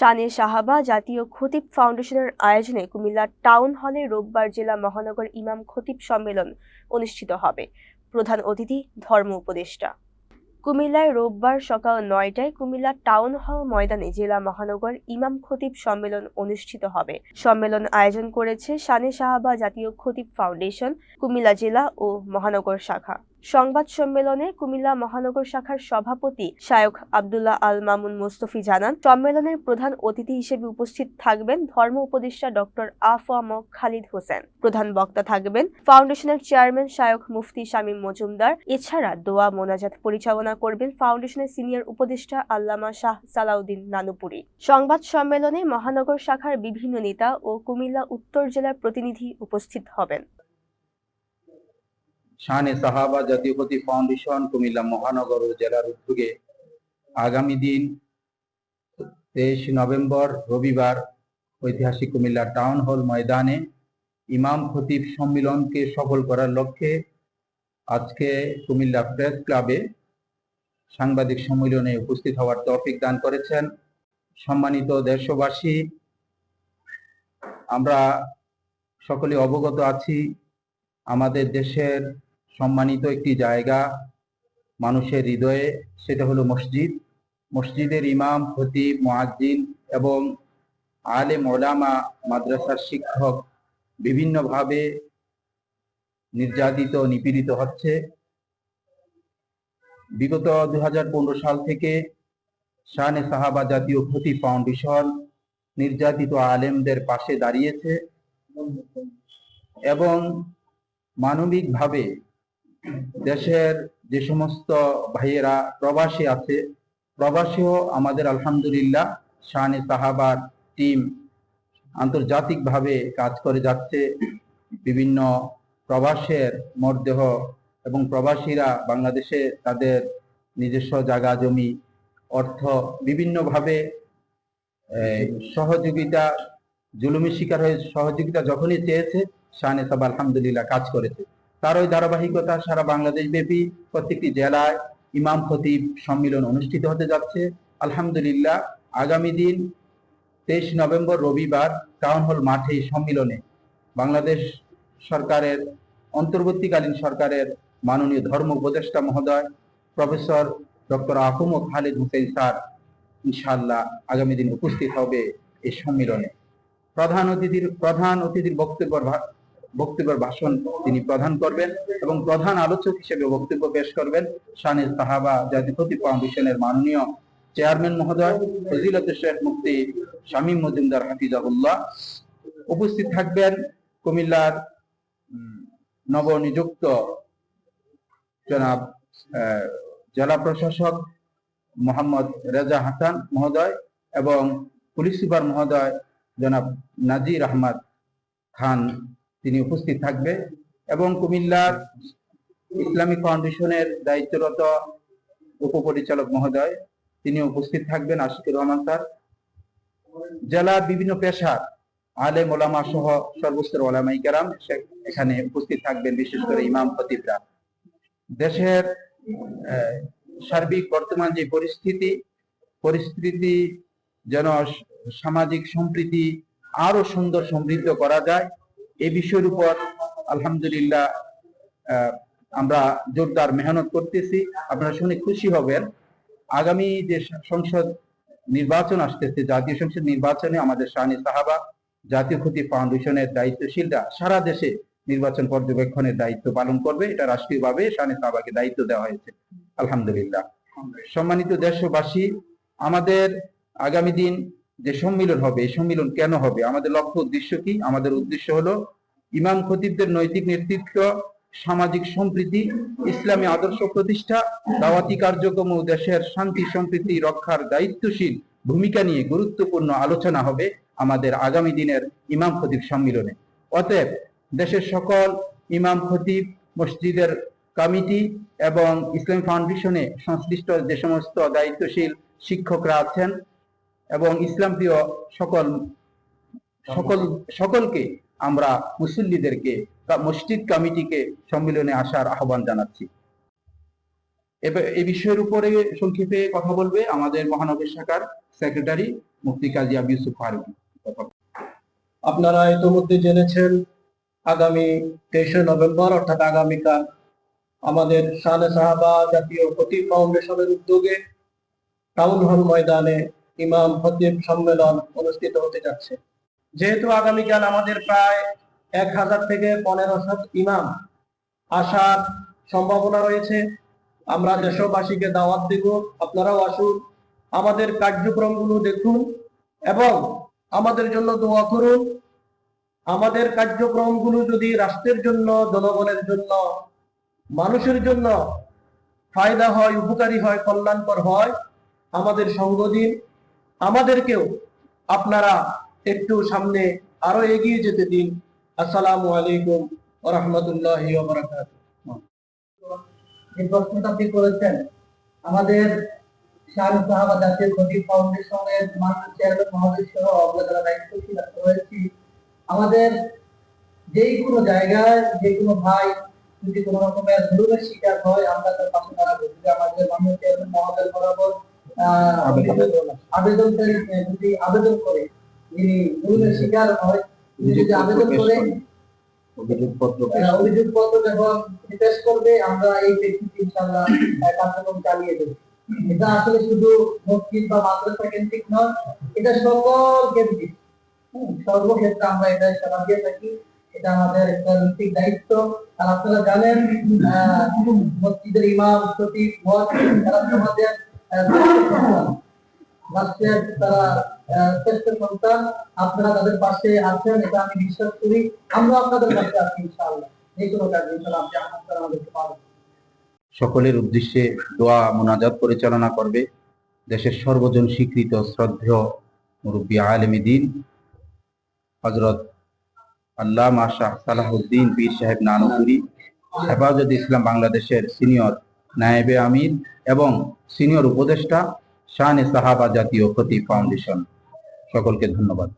শানে সাহাবা জাতীয় খতিব ফাউন্ডেশনের আয়োজনে কুমিল্লা টাউন হলে রোববার জেলা মহানগর ইমাম খতিব সম্মেলন অনুষ্ঠিত হবে। প্রধান অতিথি ধর্ম উপদেষ্টা। কুমিল্লায় রোববার সকাল নয়টায় কুমিল্লা টাউন হল ময়দানে জেলা মহানগর ইমাম খতিব সম্মেলন অনুষ্ঠিত হবে। সম্মেলন আয়োজন করেছে শানে সাহাবা জাতীয় খতিব ফাউন্ডেশন, কুমিল্লা জেলা ও মহানগর শাখা। সংবাদ সম্মেলনে কুমিল্লা মহানগর শাখার সভাপতি শায়ক আব্দুল্লাহ আল মামুন মোস্তফি জানান, সম্মেলনের প্রধান অতিথি হিসেবে উপস্থিত থাকবেন ধর্ম উপদেষ্টা ডক্টর আফম খালিদ হোসেন। প্রধান বক্তা থাকবেন ফাউন্ডেশনের চেয়ারম্যান শায়ক মুফতি শামীম মজুমদার। এছাড়া দোয়া, মোনাজাত পরিচালনা করবেন ফাউন্ডেশনের সিনিয়র উপদেষ্টা আল্লামা শাহ সালাউদ্দিন নানুপুরি। সংবাদ সম্মেলনে মহানগর শাখার বিভিন্ন নেতা ও কুমিল্লা উত্তর জেলার প্রতিনিধি উপস্থিত হবেন। শানে সাহাবা জাতীয় ক্ষতি ফাউন্ডেশন কুমিল্লা মহানগর ও জেলার উদ্যোগে আগামী দিন তেইশ নভেম্বর রবিবার ঐতিহাসিক কুমিল্লা টাউন হল ময়দানে ইমাম খতিব সম্মিলনকে সফল করার লক্ষ্যে আজকে কুমিল্লা প্রেস ক্লাবে সাংবাদিক সম্মেলনে উপস্থিত হওয়ার তৌফিক দান করেছেন সম্মানিত দেশবাসী। আমরা সকলে অবগত আছি, আমাদের দেশের সম্মানিত একটি জায়গা মানুষের হৃদয়ে, সেটা হলো মসজিদ। মসজিদের ইমাম, খতিব, মুয়াজ্জিন এবং আলে মোলামা, মাদ্রাসার শিক্ষক বিভিন্নভাবে নির্যাতিত, নিপীড়িত হচ্ছে। বিগত দু হাজার পনেরো সাল থেকে শানে সাহাবা জাতীয় ক্ষতি ফাউন্ডেশন নির্যাতিত আলেমদের পাশে দাঁড়িয়েছে এবং মানবিকভাবে দেশের যে সমস্ত ভাইয়েরা প্রবাসী আছে, প্রবাসীও আমাদের আলহামদুলিল্লাহ শানে সাহাবার টিম আন্তর্জাতিকভাবে কাজ করে যাচ্ছে। বিভিন্ন প্রবাসের মরদেহ এবং প্রবাসীরা বাংলাদেশে তাদের নিজস্ব জায়গা, জমি, অর্থ বিভিন্নভাবে সহযোগিতা, জুলুমের শিকার হয়ে সহযোগিতা যখনই চেয়েছে, শাহানে সাহেব আলহামদুলিল্লাহ কাজ করেছে। তার ওই ধারাবাহিকতা সারা বাংলাদেশ ব্যাপী প্রত্যেকটি জেলায় ইমাম খতিব সম্মিলন অনুষ্ঠিত হতে যাচ্ছে। আলহামদুলিল্লাহ, আগামী দিন তেইশ নভেম্বর রবিবার টাউন হল মাঠে সম্মিলনে বাংলাদেশ সরকারের, অন্তর্বর্তীকালীন সরকারের মাননীয় ধর্ম উপদেষ্টা মহোদয়, প্রফেসর ডক্টর আহম খালেদ হুসেন স্যার ইনশাল্লাহ আগামী দিন উপস্থিত হবে এই সম্মিলনে। প্রধান অতিথির প্রধান অতিথির বক্তব্য বক্তব্যের ভাষণ তিনি প্রদান করবেন এবং প্রধান আলোচক হিসেবে বক্তব্য পেশ করবেন শানে সাহাবা জাতীয় ফাউন্ডেশনের মাননীয় চেয়ারম্যান মহোদয়, ফজিলত শেখ মুক্তি শামীম মজুমদার হাফিজাহুল্লাহ। উপস্থিত থাকবেন কুমিল্লার নবনিযুক্ত জনাব জেলা প্রশাসক মোহাম্মদ রেজা হাসান মহোদয় এবং পুলিশ সুপার মহোদয় জনাব নাজির আহমদ খান তিনি উপস্থিত থাকবে এবং কুমিল্লার ইসলামিক ফাউন্ডেশনের দায়িত্বরত উপপরিচালক মহোদয়, তিনি উপস্থিত থাকবেন আশিকুর রহমান স্যার। জেলার বিভিন্ন পেশার আলে মোলামা সহ সর্বস্তর ওলামাই কেরাম এখানে উপস্থিত থাকবেন, বিশেষ করে ইমাম খতিবরা। দেশের সার্বিক বর্তমান যে পরিস্থিতি পরিস্থিতি যেন সামাজিক সম্প্রীতি আরও সুন্দর সমৃদ্ধ করা যায়। এই বিষয়ের উপর আলহামদুলিল্লাহ আমরা জোরদার মেহনত করতেছি। আপনারা শুনে খুশি হবেন। আগামী যে সংসদ নির্বাচন আসতেছে, জাতীয় সংসদ নির্বাচনে আমাদের শাহানি সাহাবা, জাতীয় ক্ষতি ফাউন্ডেশনের দায়িত্বশীলরা সারা দেশে নির্বাচন পর্যবেক্ষণের দায়িত্ব পালন করবে। এটা রাষ্ট্রীয়ভাবে শাহানি সাহাবাকে দায়িত্ব দেওয়া হয়েছে। আলহামদুলিল্লাহ। সম্মানিত দেশবাসী, আমাদের আগামী দিন যে সম্মিলন হবে, এই সম্মিলন কেন হবে? আমাদের লক্ষ্য উদ্দেশ্য কি? আমাদের উদ্দেশ্য হলো ইমাম খতিবদের নৈতিক নেতৃত্ব, সামাজিক সম্প্রীতি, ইসলামী আদর্শ প্রতিষ্ঠা, দাওয়াতি কার্যক্রম ও দেশের শান্তি, সম্প্রীতি রক্ষার দায়িত্বশীল ভূমিকা নিয়ে গুরুত্বপূর্ণ আলোচনা হবে আমাদের আগামী দিনের ইমাম খতিব সম্মিলনে। অতএব দেশের সকল ইমাম খতিব, মসজিদের কমিটি এবং ইসলামী ফাউন্ডেশনে সংশ্লিষ্ট যে সমস্ত দায়িত্বশীল শিক্ষকরা আছেন এবং ইসলাম প্রিয় সকল সকল সকলকে আমরা মুসল্লিদেরকে মসজিদ কমিটিকে সম্মিলনে আসার আহ্বান জানাচ্ছি। এই বিষয়ের উপরে সংক্ষেপে কথা বলবে আমাদের মহানগর শাখার সেক্রেটারি মুফতি কাজী আবু ইউসুফ ফারুকী। আপনারা ইতিমধ্যে জেনেছেন, আগামী তেইশে নভেম্বর, অর্থাৎ আগামীকাল, আমাদের শানে সাহাবা জাতীয় খতিব ফাউন্ডেশনের উদ্যোগে টাউন হল ময়দানে ইমাম খতিব সম্মেলন অনুষ্ঠিত হতে যাচ্ছে। যেহেতু আগামীকাল আমাদের প্রায় এক হাজার থেকে পনেরোশো ইমাম আসার সম্ভাবনা রয়েছে। আমরা দেশবাসীকে দাওয়াত দেব, আপনারাও আসুন, আমাদের কার্যক্রমগুলো দেখুন এবং আমাদের জন্য দোয়া করুন। আমাদের কার্যক্রমগুলো যদি রাষ্ট্রের জন্য, জনগণের জন্য, মানুষের জন্য ফায়দা হয়, উপকারী হয়, কল্যাণকর হয়, আমাদের সঙ্গ দিন। আমাদেরকেও আপনারা একটু সামনে আরও এগিয়ে যেতে দিন। আসসালামু আলাইকুম রহমতুল্লাহ যে করেছেন? আমাদের শাহ সাহাবা সহ আমাদের যেই কোনো জায়গায় যে কোনো ভাই যদি কোনো রকমের শিকার হয়, আমরা তার পাশে দাঁড়াবো। আমাদের মাননীয় চেয়ারম্যান বরাবর। যদি আবেদন করে যিনি শিকার হয় যদি আবেদন করে এটা কেন্দ্রিক সর্বক্ষেত্রে আমরা এটা থাকি এটা আমাদের একটা নৈতিক দায়িত্ব আপনারা জানেন মসজিদের ইমাম সচিব সমাজের সকলের উদ্দেশ্যে দোয়া মোনাজাত পরিচালনা করবে দেশের সর্বজন স্বীকৃত শ্রদ্ধেয় মুরব্বী আলমী দিন হজরত আল্লাহ আল্লামা শাহ সালাহুদ্দিন পীর সাহেব নানপুরি, হেফাজত ইসলাম বাংলাদেশের সিনিয়র নায়েবে আমির এবং সিনিয়র উপদেষ্টা শানে সাহাবা জাতীয় ক্ষতি ফাউন্ডেশন। সকলকে ধন্যবাদ।